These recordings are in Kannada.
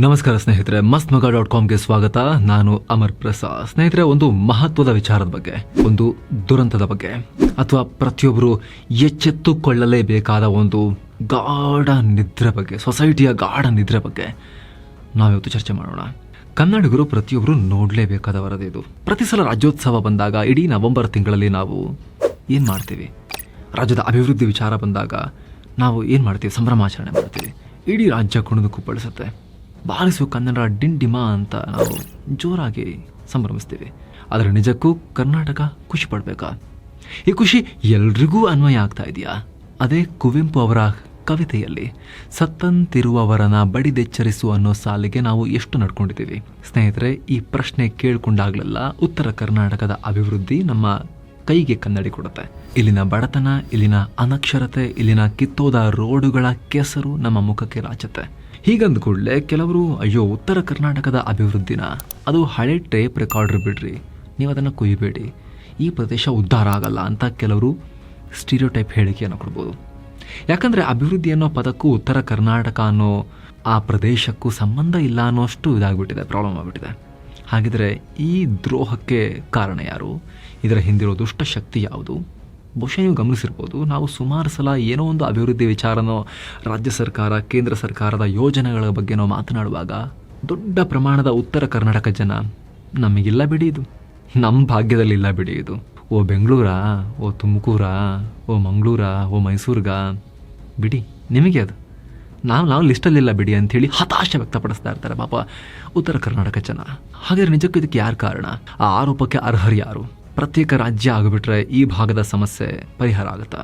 ನಮಸ್ಕಾರ ಸ್ನೇಹಿತರೆ ಮಸ್ತ್ ಮಗ ಡಾಟ್ ಕಾಮ್ಗೆ ಸ್ವಾಗತ. ನಾನು ಅಮರ್ ಪ್ರಸಾದ್. ಸ್ನೇಹಿತರೆ, ಒಂದು ಮಹತ್ವದ ವಿಚಾರದ ಬಗ್ಗೆ, ಒಂದು ದುರಂತದ ಬಗ್ಗೆ, ಅಥವಾ ಪ್ರತಿಯೊಬ್ಬರು ಎಚ್ಚೆತ್ತುಕೊಳ್ಳಲೇಬೇಕಾದ ಒಂದು ಗಾಢ ನಿದ್ರೆ ಬಗ್ಗೆ, ಸೊಸೈಟಿಯ ಗಾಢ ನಿದ್ರೆ ಬಗ್ಗೆ ನಾವಿವತ್ತು ಚರ್ಚೆ ಮಾಡೋಣ. ಕನ್ನಡಿಗರು ಪ್ರತಿಯೊಬ್ಬರು ನೋಡಲೇಬೇಕಾದ ವರದಿ ಇದು. ಪ್ರತಿ ಸಲ ರಾಜ್ಯೋತ್ಸವ ಬಂದಾಗ, ಇಡೀ ನವೆಂಬರ್ ತಿಂಗಳಲ್ಲಿ ನಾವು ಏನು ಮಾಡ್ತೀವಿ? ರಾಜ್ಯದ ಅಭಿವೃದ್ಧಿ ವಿಚಾರ ಬಂದಾಗ ನಾವು ಏನು ಮಾಡ್ತೀವಿ? ಸಂಭ್ರಮಾಚರಣೆ ಮಾಡ್ತೀವಿ. ಇಡೀ ರಾಜ್ಯ ಕುಣಿದು ಕುಪ್ಪಳಿಸುತ್ತೆ. ಬಾರಿಸು ಕನ್ನಡ ಡಿಂಡಿಮ ಅಂತ ನಾವು ಜೋರಾಗಿ ಸಂಭ್ರಮಿಸ್ತೀವಿ. ಆದರೆ ನಿಜಕ್ಕೂ ಕರ್ನಾಟಕ ಖುಷಿ ಪಡಬೇಕಾ? ಈ ಖುಷಿ ಎಲ್ರಿಗೂ ಅನ್ವಯ ಆಗ್ತಾ ಇದೆಯಾ? ಅದೇ ಕುವೆಂಪು ಅವರ ಕವಿತೆಯಲ್ಲಿ ಸತ್ತಂತಿರುವವರನ ಬಡಿದೆಚ್ಚರಿಸು ಅನ್ನೋ ಸಾಲಿಗೆ ನಾವು ಎಷ್ಟು ನಡ್ಕೊಂಡಿದ್ದೀವಿ? ಸ್ನೇಹಿತರೆ, ಈ ಪ್ರಶ್ನೆ ಕೇಳಿಕೊಂಡಾಗಲೆಲ್ಲ ಉತ್ತರ ಕರ್ನಾಟಕದ ಅಭಿವೃದ್ಧಿ ನಮ್ಮ ಕೈಗೆ ಕನ್ನಡಿ ಕೊಡುತ್ತೆ. ಇಲ್ಲಿನ ಬಡತನ, ಇಲ್ಲಿನ ಅನಕ್ಷರತೆ, ಇಲ್ಲಿನ ಕಿತ್ತೋದ ರೋಡುಗಳ ಕೆಸರು ನಮ್ಮ ಮುಖಕ್ಕೆ ರಾಚುತ್ತೆ ಹೀಗಂದ ಕೂಡಲೇ ಕೆಲವರು, ಅಯ್ಯೋ, ಉತ್ತರ ಕರ್ನಾಟಕದ ಅಭಿವೃದ್ಧಿನ ಅದು ಹಳೆ ಟೇಪ್ ರೆಕಾರ್ಡರ್ ಬಿಡ್ರಿ, ನೀವು ಅದನ್ನು ಕುಯ್ಯಬೇಡಿ ಈ ಪ್ರದೇಶ ಉದ್ಧಾರ ಆಗಲ್ಲ ಅಂತ ಕೆಲವರು ಸ್ಟೀರಿಯೋಟೈಪ್ ಹೇಳಿಕೆಯನ್ನು ಕೊಡ್ಬೋದು. ಯಾಕಂದರೆ ಅಭಿವೃದ್ಧಿ ಅನ್ನೋ ಪದಕ್ಕೂ ಉತ್ತರ ಕರ್ನಾಟಕ ಅನ್ನೋ ಆ ಪ್ರದೇಶಕ್ಕೂ ಸಂಬಂಧ ಇಲ್ಲ ಅನ್ನೋಷ್ಟು ಇದಾಗಿಬಿಟ್ಟಿದೆ ಪ್ರಾಬ್ಲಮ್ ಆಗಿಬಿಟ್ಟಿದೆ. ಹಾಗಿದ್ರೆ ಈ ದ್ರೋಹಕ್ಕೆ ಕಾರಣ ಯಾರು? ಇದರ ಹಿಂದಿರೋ ದುಷ್ಟ ಶಕ್ತಿ ಯಾವುದು? ಬಹುಶಃ ನೀವು ಗಮನಿಸಿರ್ಬೋದು, ನಾವು ಸುಮಾರು ಸಲ ಏನೋ ಒಂದು ಅಭಿವೃದ್ಧಿ ವಿಚಾರನೋ, ರಾಜ್ಯ ಸರ್ಕಾರ, ಕೇಂದ್ರ ಸರ್ಕಾರದ ಯೋಜನೆಗಳ ಬಗ್ಗೆ ನಾವು ಮಾತನಾಡುವಾಗ ದೊಡ್ಡ ಪ್ರಮಾಣದ ಉತ್ತರ ಕರ್ನಾಟಕ ಜನ ನಮಗಿಲ್ಲ ಬಿಡಿ ಇದು. ನಮ್ಮ ಭಾಗ್ಯದಲ್ಲಿ ಇಲ್ಲ ಬಿಡಿ ಇದು. ಓ ಬೆಂಗಳೂರಾ? ಓ ತುಮಕೂರಾ? ಓ ಮಂಗಳೂರ? ಓ ಮೈಸೂರ್ಗಾ? ಬಿಡಿ, ನಿಮಗೆ ಅದು. ನಾವು ನಾವು ಲಿಸ್ಟಲ್ಲಿಲ್ಲ ಬಿಡಿ ಅಂಥೇಳಿ ಹತಾಶೆ ವ್ಯಕ್ತಪಡಿಸ್ತಾ ಇರ್ತಾರೆ ಪಾಪ ಉತ್ತರ ಕರ್ನಾಟಕ ಜನ. ಹಾಗಾದ್ರೆ ನಿಜಕ್ಕೂ ಇದಕ್ಕೆ ಯಾರು ಕಾರಣ? ಆ ಆರೋಪಕ್ಕೆ ಅರ್ಹರು ಯಾರು? ಪ್ರತ್ಯೇಕ ರಾಜ್ಯ ಆಗಿಬಿಟ್ರೆ ಈ ಭಾಗದ ಸಮಸ್ಯೆ ಪರಿಹಾರ ಆಗುತ್ತಾ?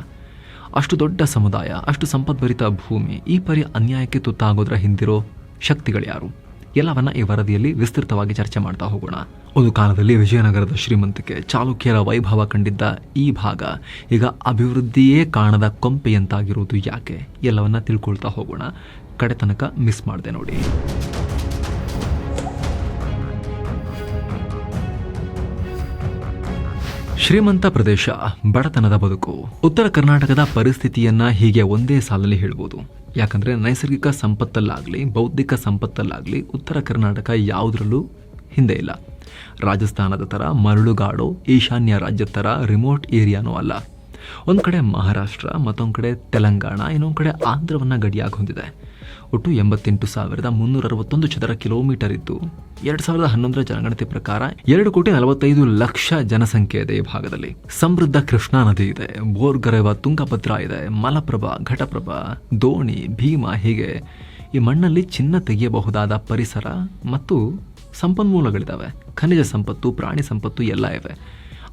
ಅಷ್ಟು ದೊಡ್ಡ ಸಮುದಾಯ, ಅಷ್ಟು ಸಂಪದ್ಭರಿತ ಭೂಮಿ, ಈ ಪರಿ ಅನ್ಯಾಯಕ್ಕೆ ತುತ್ತಾಗೋದ್ರ ಹಿಂದಿರೋ ಶಕ್ತಿಗಳು ಯಾರು? ಎಲ್ಲವನ್ನ ಈ ವರದಿಯಲ್ಲಿ ವಿಸ್ತೃತವಾಗಿ ಚರ್ಚೆ ಮಾಡ್ತಾ ಹೋಗೋಣ. ಒಂದು ಕಾಲದಲ್ಲಿ ವಿಜಯನಗರದ ಶ್ರೀಮಂತಿಕೆ ಚಾಲುಕ್ಯರ ವೈಭವ ಕಂಡಿದ್ದ ಈ ಭಾಗ ಈಗ ಅಭಿವೃದ್ಧಿಯೇ ಕಾಣದ ಕೊಂಪೆಯಂತಾಗಿರುವುದು ಯಾಕೆ? ಎಲ್ಲವನ್ನ ತಿಳ್ಕೊಳ್ತಾ ಹೋಗೋಣ. ಕಡೆತನಕ ಮಿಸ್ ಮಾಡಿದೆ ನೋಡಿ. ಶ್ರೀಮಂತ ಪ್ರದೇಶ, ಬಡತನದ ಬದುಕು. ಉತ್ತರ ಕರ್ನಾಟಕದ ಪರಿಸ್ಥಿತಿಯನ್ನ ಹೀಗೆ ಒಂದೇ ಸಾಲಲ್ಲಿ ಹೇಳ್ಬೋದು. ಯಾಕಂದ್ರೆ ನೈಸರ್ಗಿಕ ಸಂಪತ್ತಲ್ಲಾಗ್ಲಿ, ಬೌದ್ಧಿಕ ಸಂಪತ್ತಲ್ಲಾಗ್ಲಿ ಉತ್ತರ ಕರ್ನಾಟಕ ಯಾವುದರಲ್ಲೂ ಹಿಂದೆ ಇಲ್ಲ. ರಾಜಸ್ಥಾನದ ಥರ ಮರಳುಗಾಡು, ಈಶಾನ್ಯ ರಾಜ್ಯದ ಥರ ರಿಮೋಟ್ ಏರಿಯಾನೂ ಅಲ್ಲ. ಒಂದು ಕಡೆ ಮಹಾರಾಷ್ಟ್ರ, ಮತ್ತೊಂದು ಕಡೆ ತೆಲಂಗಾಣ, ಇನ್ನೊಂದು ಕಡೆ ಆಂಧ್ರವನ್ನು ಗಡಿಯಾಗಿ ಹೊಂದಿದೆ. ಒಟ್ಟು ಎಂಬತ್ತೆಂಟು ಸಾವಿರದ ಮುನ್ನೂರ ಅರವತ್ತೊಂದು ಚದರ ಕಿಲೋಮೀಟರ್ ಇತ್ತು. ಎರಡ್ ಸಾವಿರದ ಹನ್ನೊಂದರ ಜನಗಣತಿ ಪ್ರಕಾರ ಎರಡು ಕೋಟಿ ನಲವತ್ತೈದು ಲಕ್ಷ ಜನಸಂಖ್ಯೆ ಇದೆ ಈ ಭಾಗದಲ್ಲಿ. ಸಮೃದ್ಧ ಕೃಷ್ಣಾ ನದಿ ಇದೆ, ಬೋರ್ಗರೆವ ತುಂಗಭದ್ರಾ ಇದೆ, ಮಲಪ್ರಭಾ, ಘಟಪ್ರಭಾ, ದೋಣಿ, ಭೀಮಾ ಹೀಗೆ ಈ ಮಣ್ಣಲ್ಲಿ ಚಿನ್ನ ತೆಗೆಯಬಹುದಾದ ಪರಿಸರ ಮತ್ತು ಸಂಪನ್ಮೂಲಗಳಿದ್ದಾವೆ ಖನಿಜ ಸಂಪತ್ತು, ಪ್ರಾಣಿ ಸಂಪತ್ತು ಎಲ್ಲ ಇವೆ.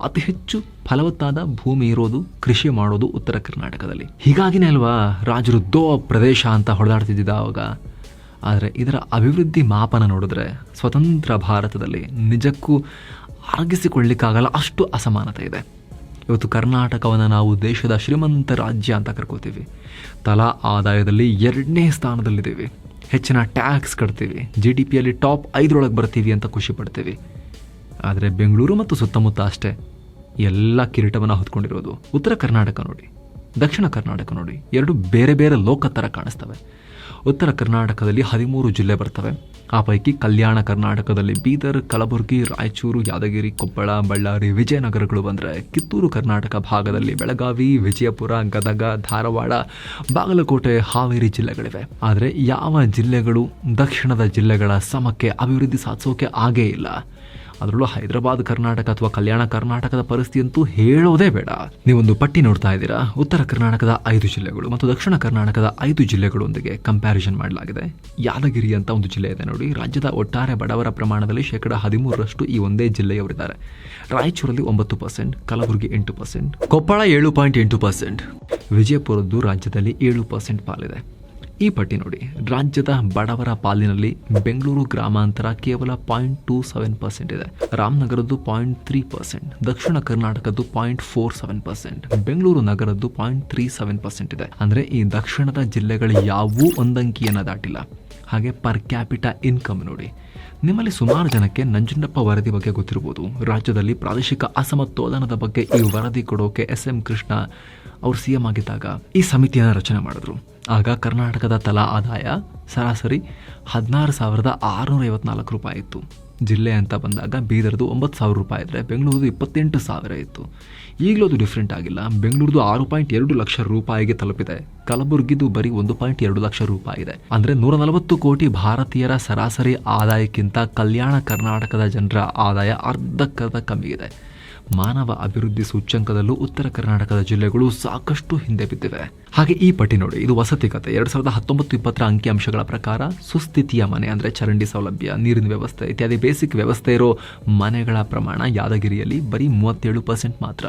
ಅತಿ ಹೆಚ್ಚು ಫಲವತ್ತಾದ ಭೂಮಿ ಇರೋದು, ಕೃಷಿ ಮಾಡೋದು ಉತ್ತರ ಕರ್ನಾಟಕದಲ್ಲಿ. ಹೀಗಾಗಿನೇ ಅಲ್ವಾ, ರಾಜರು ದೋ ಪ್ರದೇಶ ಅಂತ ಹೊಡೆದಾಡ್ತಿದ್ದ ಆವಾಗ ಆದರೆ ಇದರ ಅಭಿವೃದ್ಧಿ ಮಾಪನ ನೋಡಿದ್ರೆ ಸ್ವತಂತ್ರ ಭಾರತದಲ್ಲಿ ನಿಜಕ್ಕೂ ಅರಗಿಸಿಕೊಳ್ಳಿಕ್ಕಾಗಲ್ಲ ಅಷ್ಟು ಅಸಮಾನತೆ ಇದೆ. ಇವತ್ತು ಕರ್ನಾಟಕವನ್ನು ನಾವು ದೇಶದ ಶ್ರೀಮಂತ ರಾಜ್ಯ ಅಂತ ಕರ್ಕೋತೀವಿ. ತಲಾ ಆದಾಯದಲ್ಲಿ ಎರಡನೇ ಸ್ಥಾನದಲ್ಲಿದ್ದೀವಿ. ಹೆಚ್ಚಿನ ಟ್ಯಾಕ್ಸ್ ಕಟ್ತೀವಿ. ಜಿ ಡಿ ಪಿಯಲ್ಲಿ ಟಾಪ್ ಐದರೊಳಗೆ ಬರ್ತೀವಿ ಅಂತ ಖುಷಿ ಪಡ್ತೀವಿ. ಆದರೆ ಬೆಂಗಳೂರು ಮತ್ತು ಸುತ್ತಮುತ್ತ ಅಷ್ಟೇ. ಎಲ್ಲ ಕಿರೀಟವನ್ನು ಹೊತ್ಕೊಂಡಿರೋದು. ಉತ್ತರ ಕರ್ನಾಟಕ ನೋಡಿ, ದಕ್ಷಿಣ ಕರ್ನಾಟಕ ನೋಡಿ, ಎರಡು ಬೇರೆ ಬೇರೆ ಲೋಕ ಥರ ಕಾಣಿಸ್ತವೆ. ಉತ್ತರ ಕರ್ನಾಟಕದಲ್ಲಿ ಹದಿಮೂರು ಜಿಲ್ಲೆ ಬರ್ತವೆ. ಆ ಪೈಕಿ ಕಲ್ಯಾಣ ಕರ್ನಾಟಕದಲ್ಲಿ ಬೀದರ್, ಕಲಬುರಗಿ, ರಾಯಚೂರು, ಯಾದಗಿರಿ, ಕೊಪ್ಪಳ, ಬಳ್ಳಾರಿ, ವಿಜಯನಗರಗಳು ಬಂದರೆ ಕಿತ್ತೂರು ಕರ್ನಾಟಕ ಭಾಗದಲ್ಲಿ ಬೆಳಗಾವಿ, ವಿಜಯಪುರ, ಗದಗ, ಧಾರವಾಡ, ಬಾಗಲಕೋಟೆ, ಹಾವೇರಿ ಜಿಲ್ಲೆಗಳಿವೆ. ಆದರೆ ಯಾವ ಜಿಲ್ಲೆಗಳು ದಕ್ಷಿಣದ ಜಿಲ್ಲೆಗಳ ಸಮಕ್ಕೆ ಅಭಿವೃದ್ಧಿ ಸಾಧಿಸೋಕೆ ಆಗೇ ಇಲ್ಲ. ಅದರಲ್ಲೂ ಹೈದರಾಬಾದ್ ಕರ್ನಾಟಕ ಅಥವಾ ಕಲ್ಯಾಣ ಕರ್ನಾಟಕದ ಪರಿಸ್ಥಿತಿ ಅಂತೂ ಹೇಳೋದೇ ಬೇಡ. ನೀವೊಂದು ಪಟ್ಟಿ ನೋಡ್ತಾ ಇದ್ದೀರಾ? ಉತ್ತರ ಕರ್ನಾಟಕದ ಐದು ಜಿಲ್ಲೆಗಳು ಮತ್ತು ದಕ್ಷಿಣ ಕರ್ನಾಟಕದ ಐದು ಜಿಲ್ಲೆಗಳೊಂದಿಗೆ ಕಂಪ್ಯಾರಿಸನ್ ಮಾಡಲಾಗಿದೆ. ಯಾದಗಿರಿ ಅಂತ ಒಂದು ಜಿಲ್ಲೆ ಇದೆ ನೋಡಿ. ರಾಜ್ಯದ ಒಟ್ಟಾರೆ ಬಡವರ ಪ್ರಮಾಣದಲ್ಲಿ ಶೇಕಡ ಹದಿಮೂರರಷ್ಟು ಈ ಒಂದೇ ಜಿಲ್ಲೆಯವರಿದ್ದಾರೆ. ರಾಯಚೂರಲ್ಲಿ ಒಂಬತ್ತು ಪರ್ಸೆಂಟ್ ಕಲಬುರಗಿ ಎಂಟು ಪರ್ಸೆಂಟ್ ಕೊಪ್ಪಳ ಏಳು ಪಾಯಿಂಟ್ ಎಂಟು ಪರ್ಸೆಂಟ್ ವಿಜಯಪುರದ್ದು ರಾಜ್ಯದಲ್ಲಿ ಏಳು ಪರ್ಸೆಂಟ್ ಪಾಲಿದೆ. ಈ ಪಟ್ಟಿ ನೋಡಿ. ರಾಜ್ಯದ ಬಡವರ ಪಾಲಿನಲ್ಲಿ ಬೆಂಗಳೂರು ಗ್ರಾಮಾಂತರ ಕೇವಲ ಪಾಯಿಂಟ್ ಟೂ ಸೆವೆನ್ ಪರ್ಸೆಂಟ್ ಇದೆ. ರಾಮನಗರದ್ದು ಪಾಯಿಂಟ್ ತ್ರೀ ಪರ್ಸೆಂಟ್ ದಕ್ಷಿಣ ಕರ್ನಾಟಕದ್ದು point four seven percent Bengaluru ನಗರದ್ದು point three seven percent ಇದೆ. ಅಂದ್ರೆ ಈ ದಕ್ಷಿಣದ ಜಿಲ್ಲೆಗಳು ಯಾವೂ ಒಂದಂಕಿಯನ್ನು ದಾಟಿಲ್ಲ. ಹಾಗೆ ಪರ್ ಕ್ಯಾಪಿಟಾ ಇನ್ಕಮ್ ನೋಡಿ. ನಿಮ್ಮಲ್ಲಿ ಸುಮಾರು ಜನಕ್ಕೆ ನಂಜುಂಡಪ್ಪ ವರದಿ ಬಗ್ಗೆ ಗೊತ್ತಿರಬಹುದು ರಾಜ್ಯದಲ್ಲಿ ಪ್ರಾದೇಶಿಕ ಅಸಮತೋಲನದ ಬಗ್ಗೆ ಈ ವರದಿ ಕೊಡೋಕೆ ಎಸ್ ಎಂ ಕೃಷ್ಣ ಅವರು ಸಿ ಎಂ ಆಗಿದ್ದಾಗ ಈ ಸಮಿತಿಯನ್ನು ರಚನೆ ಮಾಡಿದ್ರು. ಆಗ ಕರ್ನಾಟಕದ ತಲಾ ಆದಾಯ ಸರಾಸರಿ ಹದಿನಾರು ಸಾವಿರದ ಆರುನೂರ ಐವತ್ನಾಲ್ಕು ರೂಪಾಯಿ ಇತ್ತು. ಜಿಲ್ಲೆ ಅಂತ ಬಂದಾಗ ಬೀದರ್ದು ಒಂಬತ್ತು ಸಾವಿರ ರೂಪಾಯಿ ಇದ್ದರೆ ಬೆಂಗಳೂರು ಇಪ್ಪತ್ತೆಂಟು ಸಾವಿರ ಇತ್ತು. ಈಗಲೂ ಅದು ಡಿಫ್ರೆಂಟ್ ಆಗಿಲ್ಲ. ಬೆಂಗಳೂರದು ಆರು ಪಾಯಿಂಟ್ ಎರಡು ಲಕ್ಷ ರೂಪಾಯಿಗೆ ತಲುಪಿದೆ. ಕಲಬುರಗಿದು ಬರೀ ಒಂದು ಪಾಯಿಂಟ್ ಎರಡು ಲಕ್ಷ ರೂಪಾಯಿ ಇದೆ. ಅಂದರೆ ನೂರ ನಲವತ್ತು ಕೋಟಿ ಭಾರತೀಯರ ಸರಾಸರಿ ಆದಾಯಕ್ಕಿಂತ ಕಲ್ಯಾಣ ಕರ್ನಾಟಕದ ಜನರ ಆದಾಯ ಅರ್ಧಕ್ಕರ್ಧ ಕಮ್ಮಿ ಇದೆ. ಮಾನವ ಅಭಿವೃದ್ಧಿ ಸೂಚ್ಯಂಕದಲ್ಲೂ ಉತ್ತರ ಕರ್ನಾಟಕದ ಜಿಲ್ಲೆಗಳು ಸಾಕಷ್ಟು ಹಿಂದೆ ಬಿದ್ದಿವೆ. ಹಾಗೆ ಈ ಪಟ್ಟಿ ನೋಡಿ, ಇದು ವಸತಿ ಕತೆ. ಎರಡ್ ಸಾವಿರದ ಹತ್ತೊಂಬತ್ತು ಇಪ್ಪತ್ತರ ಅಂಕಿಅಂಶಗಳ ಪ್ರಕಾರ ಸುಸ್ಥಿತಿಯ ಮನೆ ಅಂದ್ರೆ ಚರಂಡಿ ಸೌಲಭ್ಯ, ನೀರಿನ ವ್ಯವಸ್ಥೆ ಇತ್ಯಾದಿ ಬೇಸಿಕ್ ವ್ಯವಸ್ಥೆ ಇರೋ ಮನೆಗಳ ಪ್ರಮಾಣ ಯಾದಗಿರಿಯಲ್ಲಿ ಬರೀ ಮೂವತ್ತೇಳು ಪರ್ಸೆಂಟ್ ಮಾತ್ರ.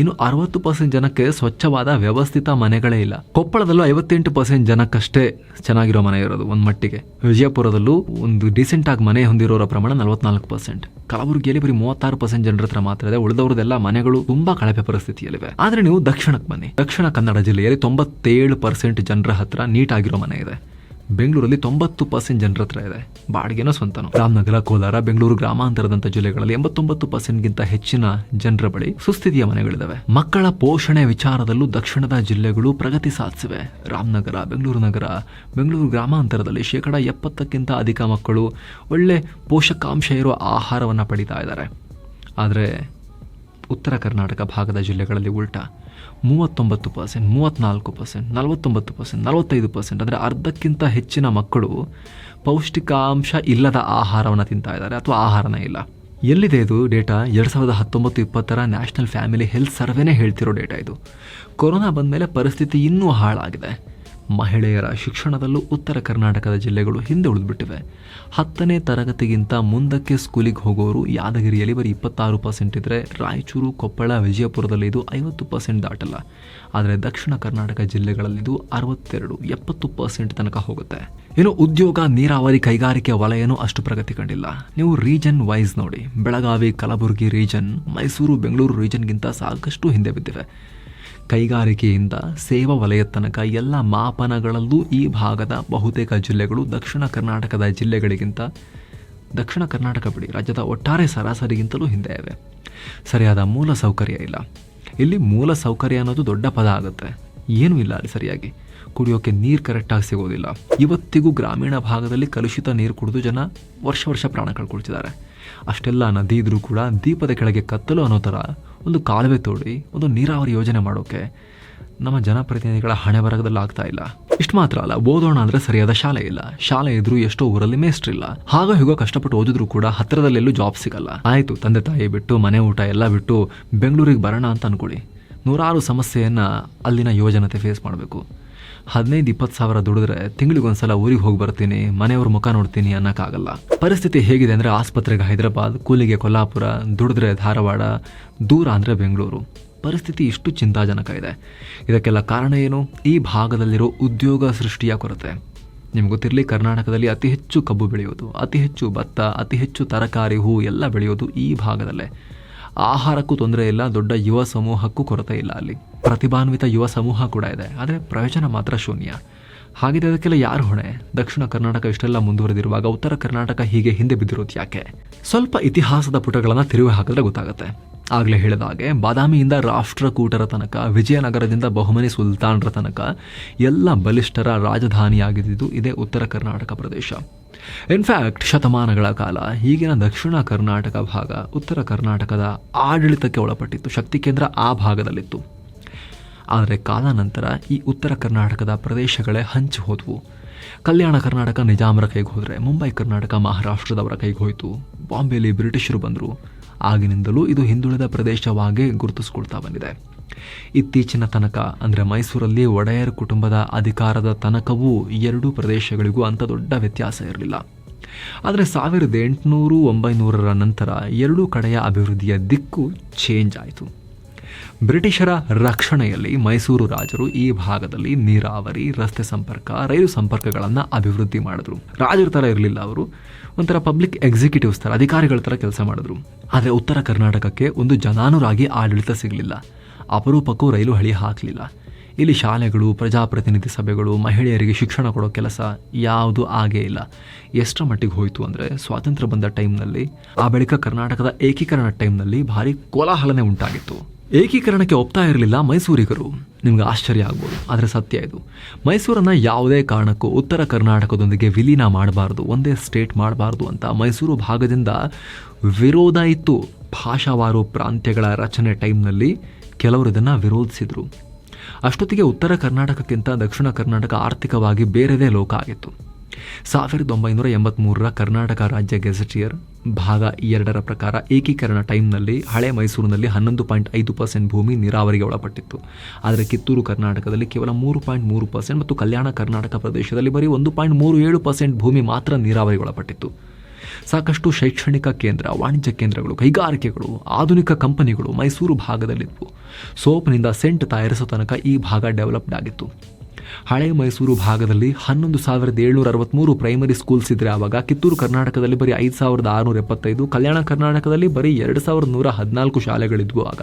ಇನ್ನು ಅರವತ್ತು ಪರ್ಸೆಂಟ್ ಜನಕ್ಕೆ ಸ್ವಚ್ಛವಾದ ವ್ಯವಸ್ಥಿತ ಮನೆಗಳೇ ಇಲ್ಲ. ಕೊಪ್ಪಳದಲ್ಲೂ ಐವತ್ತೆಂಟು ಪರ್ಸೆಂಟ್ ಜನಕ್ಕಷ್ಟೇ ಚೆನ್ನಾಗಿರೋ ಮನೆ ಇರೋದು ಒಂದು ಮಟ್ಟಿಗೆ. ವಿಜಯಪುರದಲ್ಲೂ ಒಂದು ಡಿಸೆಂಟ್ ಆಗಿ ಮನೆ ಹೊಂದಿರೋರ ಪ್ರಮಾಣ ನಲವತ್ನಾಲ್ಕು ಪರ್ಸೆಂಟ್. ಕಲಬುರಗಿಯಲ್ಲಿ ಬರೀ ಮೂವತ್ತಾರು ಪರ್ಸೆಂಟ್ ಜನರ ಹತ್ರ ಮಾತ್ರ ಇದೆ ಉಳಿದವ್ರದೆಲ್ಲ ಮನೆಗಳು ತುಂಬಾ ಕಳಪೆ ಪರಿಸ್ಥಿತಿಯಲ್ಲಿವೆ. ಆದ್ರೆ ನೀವು ದಕ್ಷಿಣಕ್ಕೆ ಬನ್ನಿ. ದಕ್ಷಿಣ ಕನ್ನಡ ಜಿಲ್ಲೆಯಲ್ಲಿ ತೊಂಬತ್ತೇಳು ಪರ್ಸೆಂಟ್ ಜನರ ಹತ್ರ ನೀಟ್ ಆಗಿರೋ ಮನೆ ಇದೆ. ಬೆಂಗಳೂರಲ್ಲಿ ತೊಂಬತ್ತು ಪರ್ಸೆಂಟ್ ಜನರ ಹತ್ರ ಇದೆ. ಬಾಡಿಗೆನೋ ಸ್ವಂತನೋ. ರಾಮನಗರ, ಕೋಲಾರ, ಬೆಂಗಳೂರು ಗ್ರಾಮಾಂತರದಂತ ಜಿಲ್ಲೆಗಳಲ್ಲಿ ಎಂಬತ್ತೊಂಬತ್ತು ಪರ್ಸೆಂಟ್ಗಿಂತ ಹೆಚ್ಚಿನ ಜನರ ಬಳಿ ಸುಸ್ಥಿತಿಯ ಮನೆಗಳಿದ್ದಾವೆ ಮಕ್ಕಳ ಪೋಷಣೆ ವಿಚಾರದಲ್ಲೂ ದಕ್ಷಿಣದ ಜಿಲ್ಲೆಗಳು ಪ್ರಗತಿ ಸಾಧಿಸಿವೆ. ರಾಮನಗರ, ಬೆಂಗಳೂರು ನಗರ, ಬೆಂಗಳೂರು ಗ್ರಾಮಾಂತರದಲ್ಲಿ ಶೇಕಡ ಎಪ್ಪತ್ತಕ್ಕಿಂತ ಅಧಿಕ ಮಕ್ಕಳು ಒಳ್ಳೆ ಪೋಷಕಾಂಶ ಇರುವ ಆಹಾರವನ್ನು ಪಡಿತಾ ಇದ್ದಾರೆ. ಆದರೆ ಉತ್ತರ ಕರ್ನಾಟಕ ಭಾಗದ ಜಿಲ್ಲೆಗಳಲ್ಲಿ ಉಲ್ಟಾ. ಮೂವತ್ತೊಂಬತ್ತು ಪರ್ಸೆಂಟ್ ಮೂವತ್ತ್ನಾಲ್ಕು ಪರ್ಸೆಂಟ್ ನಲವತ್ತೊಂಬತ್ತು ಪರ್ಸೆಂಟ್ ನಲವತ್ತೈದು ಪರ್ಸೆಂಟ್ ಅಂದರೆ ಅರ್ಧಕ್ಕಿಂತ ಹೆಚ್ಚಿನ ಮಕ್ಕಳು ಪೌಷ್ಟಿಕಾಂಶ ಇಲ್ಲದ ಆಹಾರವನ್ನು ತಿಂತಾ ಇದ್ದಾರೆ ಅಥವಾ ಆಹಾರನೇ ಇಲ್ಲ. ಎಲ್ಲಿದೆ ಇದು ಡೇಟಾ? ಎರಡು ಸಾವಿರದ ಹತ್ತೊಂಬತ್ತು ಇಪ್ಪತ್ತರ ನ್ಯಾಷನಲ್ ಫ್ಯಾಮಿಲಿ ಹೆಲ್ತ್ ಸರ್ವೆನೇ ಹೇಳ್ತಿರೋ ಡೇಟಾ ಇದು. ಕೊರೋನಾ ಬಂದಮೇಲೆ ಪರಿಸ್ಥಿತಿ ಇನ್ನೂ ಹಾಳಾಗಿದೆ. ಮಹಿಳೆಯರ ಶಿಕ್ಷಣದಲ್ಲೂ ಉತ್ತರ ಕರ್ನಾಟಕದ ಜಿಲ್ಲೆಗಳು ಹಿಂದೆ ಉಳಿದುಬಿಟ್ಟಿವೆ. ಹತ್ತನೇ ತರಗತಿಗಿಂತ ಮುಂದಕ್ಕೆ ಸ್ಕೂಲಿಗೆ ಹೋಗೋರು ಯಾದಗಿರಿಯಲ್ಲಿ ಬರೀ ಇಪ್ಪತ್ತಾರು ಪರ್ಸೆಂಟ್ ಇದ್ದರೆ ರಾಯಚೂರು, ಕೊಪ್ಪಳ, ವಿಜಯಪುರದಲ್ಲಿ ಇದು ಐವತ್ತು ಪರ್ಸೆಂಟ್ ದಾಟಲ್ಲ. ಆದರೆ ದಕ್ಷಿಣ ಕರ್ನಾಟಕ ಜಿಲ್ಲೆಗಳಲ್ಲಿ ಇದು ಅರವತ್ತೆರಡು, ಎಪ್ಪತ್ತು ಪರ್ಸೆಂಟ್ ತನಕ ಹೋಗುತ್ತೆ. ಇನ್ನು ಉದ್ಯೋಗ, ನೀರಾವರಿ, ಕೈಗಾರಿಕೆ, ವಲಯನೂ ಅಷ್ಟು ಪ್ರಗತಿ ಕಂಡಿಲ್ಲ. ನೀವು ರೀಜನ್ ವೈಸ್ ನೋಡಿ. ಬೆಳಗಾವಿ, ಕಲಬುರಗಿ ರೀಜನ್, ಮೈಸೂರು, ಬೆಂಗಳೂರು ರೀಜನ್ಗಿಂತ ಸಾಕಷ್ಟು ಹಿಂದೆ ಬಿದ್ದಿವೆ. ಕೈಗಾರಿಕೆಯಿಂದ ಸೇವಾ ವಲಯ ತನಕ ಎಲ್ಲ ಮಾಪನಗಳಲ್ಲೂ ಈ ಭಾಗದ ಬಹುತೇಕ ಜಿಲ್ಲೆಗಳು ದಕ್ಷಿಣ ಕರ್ನಾಟಕದ ಜಿಲ್ಲೆಗಳಿಗಿಂತ ದಕ್ಷಿಣ ಕರ್ನಾಟಕ ಬಿಡಿ ರಾಜ್ಯದ ಒಟ್ಟಾರೆ ಸರಾಸರಿಗಿಂತಲೂ ಹಿಂದೆ ಇವೆ. ಸರಿಯಾದ ಮೂಲ ಸೌಕರ್ಯ ಇಲ್ಲ. ಇಲ್ಲಿ ಮೂಲ ಸೌಕರ್ಯ ಅನ್ನೋದು ದೊಡ್ಡ ಪದ ಆಗುತ್ತೆ. ಏನೂ ಇಲ್ಲ ಅಲ್ಲಿ ಸರಿಯಾಗಿ. ಕುಡಿಯೋಕ್ಕೆ ನೀರು ಕರೆಕ್ಟಾಗಿ ಸಿಗೋದಿಲ್ಲ. ಇವತ್ತಿಗೂ ಗ್ರಾಮೀಣ ಭಾಗದಲ್ಲಿ ಕಲುಷಿತ ನೀರು ಕುಡಿದು ಜನ ವರ್ಷ ವರ್ಷ ಪ್ರಾಣ ಕಳ್ಕೊಳ್ತಿದ್ದಾರೆ. ಅಷ್ಟೆಲ್ಲ ನದಿ ಇದ್ರೂ ಕೂಡ ದೀಪದ ಕೆಳಗೆ ಕತ್ತಲು ಅನ್ನೋ ಥರ ಒಂದು ಕಾಲುವೆ ತೋಡಿ ಒಂದು ನೀರಾವರಿ ಯೋಜನೆ ಮಾಡೋಕೆ ನಮ್ಮ ಜನಪ್ರತಿನಿಧಿಗಳ ಹಣೆ ಬರಗದಲ್ಲಿ ಆಗ್ತಾ ಇಲ್ಲ. ಇಷ್ಟು ಮಾತ್ರ ಅಲ್ಲ, ಓದೋಣ ಅಂದ್ರೆ ಸರಿಯಾದ ಶಾಲೆ ಇಲ್ಲ. ಶಾಲೆ ಇದ್ರೂ ಎಷ್ಟೋ ಊರಲ್ಲಿ ಮೇಸ್ಟ್ರಿಲ್ಲ ಹಾಗೋ ಹೀಗೋ ಕಷ್ಟಪಟ್ಟು ಓದಿದ್ರು ಕೂಡ ಹತ್ತಿರದಲ್ಲೆಲ್ಲೂ ಜಾಬ್ ಸಿಗಲ್ಲ. ಆಯ್ತು, ತಂದೆ ತಾಯಿ ಬಿಟ್ಟು, ಮನೆ ಊಟ ಎಲ್ಲ ಬಿಟ್ಟು ಬೆಂಗಳೂರಿಗೆ ಬರೋಣ ಅಂತ ಅನ್ಕೊಳ್ಳಿ. ನೂರಾರು ಸಮಸ್ಯೆಯನ್ನ ಅಲ್ಲಿನ ಯುವಜನತೆ ಫೇಸ್ ಮಾಡಬೇಕು. ಹದಿನೈದು ಇಪ್ಪತ್ತು ಸಾವಿರ ದುಡಿದ್ರೆ ತಿಂಗಳಿಗೊಂದ್ಸಲ ಊರಿಗೆ ಹೋಗಿ ಬರ್ತೀನಿ, ಮನೆಯವ್ರ ಮುಖ ನೋಡ್ತೀನಿ ಅನ್ನೋಕ್ಕಾಗಲ್ಲ. ಪರಿಸ್ಥಿತಿ ಹೇಗಿದೆ ಅಂದರೆ ಆಸ್ಪತ್ರೆಗೆ ಹೈದರಾಬಾದ್, ಕೂಲಿಗೆ ಕೊಲ್ಲಾಪುರ, ದುಡಿದ್ರೆ ಧಾರವಾಡ, ದೂರ ಅಂದರೆ ಬೆಂಗಳೂರು. ಪರಿಸ್ಥಿತಿ ಇಷ್ಟು ಚಿಂತಾಜನಕ ಇದೆ. ಇದಕ್ಕೆಲ್ಲ ಕಾರಣ ಏನು? ಈ ಭಾಗದಲ್ಲಿರೋ ಉದ್ಯೋಗ ಸೃಷ್ಟಿಯ ಕೊರತೆ. ನಿಮ್ಗೆ ಗೊತ್ತಿರಲಿ, ಕರ್ನಾಟಕದಲ್ಲಿ ಅತಿ ಹೆಚ್ಚು ಕಬ್ಬು ಬೆಳೆಯೋದು ಅತಿ ಹೆಚ್ಚು ಭತ್ತ, ಅತಿ ಹೆಚ್ಚು ತರಕಾರಿ, ಹೂ ಎಲ್ಲ ಬೆಳೆಯೋದು ಈ ಭಾಗದಲ್ಲೇ. ಆಹಾರಕ್ಕೂ ತೊಂದರೆ ಇಲ್ಲ, ದೊಡ್ಡ ಯುವ ಸಮೂಹಕ್ಕೂ ಕೊರತೆ ಇಲ್ಲ ಅಲ್ಲಿ. ಪ್ರತಿಭಾನ್ವಿತ ಯುವ ಸಮೂಹ ಕೂಡ ಇದೆ, ಆದರೆ ಪ್ರಯೋಜನ ಮಾತ್ರ ಶೂನ್ಯ. ಹಾಗಿದೆ ಅದಕ್ಕೆಲ್ಲ ಯಾರು ಹೊಣೆ? ದಕ್ಷಿಣ ಕರ್ನಾಟಕ ಇಷ್ಟೆಲ್ಲ ಮುಂದುವರೆದಿರುವಾಗ ಉತ್ತರ ಕರ್ನಾಟಕ ಹೀಗೆ ಹಿಂದೆ ಬಿದ್ದಿರೋದು ಯಾಕೆ? ಸ್ವಲ್ಪ ಇತಿಹಾಸದ ಪುಟಗಳನ್ನು ತಿರುವಿ ಹಾಕಿದ್ರೆ ಗೊತ್ತಾಗುತ್ತೆ. ಆಗಲೇ ಹೇಳಿದ ಹಾಗೆ, ಬಾದಾಮಿಯಿಂದ ರಾಷ್ಟ್ರಕೂಟರ ತನಕ, ವಿಜಯನಗರದಿಂದ ಬಹುಮನಿ ಸುಲ್ತಾನರ ತನಕ ಎಲ್ಲ ಬಲಿಷ್ಠರ ರಾಜಧಾನಿಯಾಗಿದ್ದು ಇದೇ ಉತ್ತರ ಕರ್ನಾಟಕ ಪ್ರದೇಶ. ಇನ್ಫ್ಯಾಕ್ಟ್ ಶತಮಾನಗಳ ಕಾಲ ಈಗಿನ ದಕ್ಷಿಣ ಕರ್ನಾಟಕ ಭಾಗ ಉತ್ತರ ಕರ್ನಾಟಕದ ಆಡಳಿತಕ್ಕೆ ಒಳಪಟ್ಟಿತ್ತು, ಶಕ್ತಿ ಕೇಂದ್ರ ಆ ಭಾಗದಲ್ಲಿತ್ತು. ಆದರೆ ಕಾಲಾನಂತರ ಈ ಉತ್ತರ ಕರ್ನಾಟಕದ ಪ್ರದೇಶಗಳೇ ಹಂಚಿ ಹೋದವು. ಕಲ್ಯಾಣ ಕರ್ನಾಟಕ ನಿಜಾಮರ ಕೈಗೆ ಹೋದರೆ, ಮುಂಬೈ ಕರ್ನಾಟಕ ಮಹಾರಾಷ್ಟ್ರದವರ ಕೈಗೆ ಹೋಯಿತು. ಬಾಂಬೆಯಲ್ಲಿ ಬ್ರಿಟಿಷರು ಬಂದರು. ಆಗಿನಿಂದಲೂ ಇದು ಹಿಂದುಳಿದ ಪ್ರದೇಶವಾಗಿ ಗುರುತಿಸ್ಕೊಳ್ತಾ ಬಂದಿದೆ. ಇತ್ತೀಚಿನ ತನಕ, ಅಂದರೆ ಮೈಸೂರಲ್ಲಿ ಒಡೆಯರ್ ಕುಟುಂಬದ ಅಧಿಕಾರದ ತನಕವೂ ಎರಡೂ ಪ್ರದೇಶಗಳಿಗೂ ಅಂಥ ದೊಡ್ಡ ವ್ಯತ್ಯಾಸ ಇರಲಿಲ್ಲ. ಆದರೆ ಸಾವಿರದ ಎಂಟುನೂರು ಒಂಬೈನೂರರ ನಂತರ ಎರಡೂ ಕಡೆಯ ಅಭಿವೃದ್ಧಿಯ ದಿಕ್ಕು ಚೇಂಜ್ ಆಯಿತು. ಬ್ರಿಟಿಷರ ರಕ್ಷಣೆಯಲ್ಲಿ ಮೈಸೂರು ರಾಜರು ಈ ಭಾಗದಲ್ಲಿ ನೀರಾವರಿ, ರಸ್ತೆ ಸಂಪರ್ಕ, ರೈಲು ಸಂಪರ್ಕಗಳನ್ನು ಅಭಿವೃದ್ಧಿ ಮಾಡಿದ್ರು. ರಾಜರ ಥರ ಇರಲಿಲ್ಲ ಅವರು. ಒಂಥರ ಪಬ್ಲಿಕ್ ಎಕ್ಸಿಕ್ಯೂಟಿವ್ಸ್ ಥರ, ಅಧಿಕಾರಿಗಳ ಥರ ಕೆಲಸ ಮಾಡಿದ್ರು. ಆದರೆ ಉತ್ತರ ಕರ್ನಾಟಕಕ್ಕೆ ಒಂದು ಜನಾನುರಾಗಿ ಆಡಳಿತ ಸಿಗಲಿಲ್ಲ. ಅಪರೂಪಕ್ಕೂ ರೈಲು ಹಳಿ ಹಾಕಲಿಲ್ಲ. ಇಲ್ಲಿ ಶಾಲೆಗಳು, ಪ್ರಜಾಪ್ರತಿನಿಧಿ ಸಭೆಗಳು, ಮಹಿಳೆಯರಿಗೆ ಶಿಕ್ಷಣ ಕೊಡೋ ಕೆಲಸ ಯಾವುದು ಆಗೇ ಇಲ್ಲ. ಎಷ್ಟರ ಮಟ್ಟಿಗೆ ಹೋಯಿತು ಅಂದರೆ ಸ್ವಾತಂತ್ರ್ಯ ಬಂದ ಟೈಮ್ನಲ್ಲಿ ಆ ಬಳಿಕ ಕರ್ನಾಟಕದ ಏಕೀಕರಣ ಟೈಮ್ನಲ್ಲಿ ಭಾರಿ ಕೋಲಾಹಲನೆ ಉಂಟಾಗಿತ್ತು. ಏಕೀಕರಣಕ್ಕೆ ಒಪ್ತಾ ಇರಲಿಲ್ಲ ಮೈಸೂರಿಗರು. ನಿಮ್ಗೆ ಆಶ್ಚರ್ಯ ಆಗ್ಬೋದು, ಆದರೆ ಸತ್ಯ ಇದು. ಮೈಸೂರನ್ನು ಯಾವುದೇ ಕಾರಣಕ್ಕೂ ಉತ್ತರ ಕರ್ನಾಟಕದೊಂದಿಗೆ ವಿಲೀನ ಮಾಡಬಾರ್ದು, ಒಂದೇ ಸ್ಟೇಟ್ ಮಾಡಬಾರ್ದು ಅಂತ ಮೈಸೂರು ಭಾಗದಿಂದ ವಿರೋಧ ಇತ್ತು. ಭಾಷಾವಾರು ಪ್ರಾಂತ್ಯಗಳ ರಚನೆ ಟೈಮ್ನಲ್ಲಿ ಕೆಲವರು ಇದನ್ನು ವಿರೋಧಿಸಿದರು. ಅಷ್ಟೊತ್ತಿಗೆ ಉತ್ತರ ಕರ್ನಾಟಕಕ್ಕಿಂತ ದಕ್ಷಿಣ ಕರ್ನಾಟಕ ಆರ್ಥಿಕವಾಗಿ ಬೇರೆದೇ ಲೋಕ ಆಗಿತ್ತು. ಸಾವಿರದ ಒಂಬೈನೂರ ಎಂಬತ್ತ್ಮೂರರ ಕರ್ನಾಟಕ ರಾಜ್ಯ ಗೆಜೆಟಿಯರ್ ಭಾಗ ಎರಡರ ಪ್ರಕಾರ ಏಕೀಕರಣ ಟೈಮ್ನಲ್ಲಿ ಹಳೆ ಮೈಸೂರಿನಲ್ಲಿ ಹನ್ನೊಂದು ಪಾಯಿಂಟ್ ಐದು ಪರ್ಸೆಂಟ್ ಭೂಮಿ ನೀರಾವರಿಗೆ ಒಳಪಟ್ಟಿತ್ತು ಆದರೆ ಕಿತ್ತೂರು ಕರ್ನಾಟಕದಲ್ಲಿ ಕೇವಲ ಮೂರು ಪಾಯಿಂಟ್ ಮೂರು ಪರ್ಸೆಂಟ್ ಮತ್ತು ಕಲ್ಯಾಣ ಕರ್ನಾಟಕ ಪ್ರದೇಶದಲ್ಲಿ ಬರೀ ಒಂದು ಪಾಯಿಂಟ್ ಮೂರು ಏಳು ಪರ್ಸೆಂಟ್ ಭೂಮಿ ಮಾತ್ರ ನೀರಾವರಿಗೆ ಒಳಪಟ್ಟಿತ್ತು ಸಾಕಷ್ಟು ಶೈಕ್ಷಣಿಕ ಕೇಂದ್ರ, ವಾಣಿಜ್ಯ ಕೇಂದ್ರಗಳು, ಕೈಗಾರಿಕೆಗಳು, ಆಧುನಿಕ ಕಂಪನಿಗಳು ಮೈಸೂರು ಭಾಗದಲ್ಲಿದ್ದವು ಸೋಪ್ನಿಂದ ಸೆಂಟ್ ತಯಾರಿಸೋ ತನಕ ಈ ಭಾಗ ಡೆವಲಪ್ಡ್ ಆಗಿತ್ತು. ಹಳೆ ಮೈಸೂರು ಭಾಗದಲ್ಲಿ ಹನ್ನೊಂದು ಸಾವಿರದ ಏಳ್ನೂರ ಅರವತ್ತ್ಮೂರು ಪ್ರೈಮರಿ ಸ್ಕೂಲ್ಸ್ ಇದ್ದರೆ ಆವಾಗ ಕಿತ್ತೂರು ಕರ್ನಾಟಕದಲ್ಲಿ ಬರೀ ಐದು ಸಾವಿರದ ಆರುನೂರ ಎಪ್ಪತ್ತೈದು, ಕಲ್ಯಾಣ ಕರ್ನಾಟಕದಲ್ಲಿ ಬರೀ ಎರಡು ಸಾವಿರದ ನೂರ ಹದಿನಾಲ್ಕು ಶಾಲೆಗಳಿದ್ವು ಆಗ.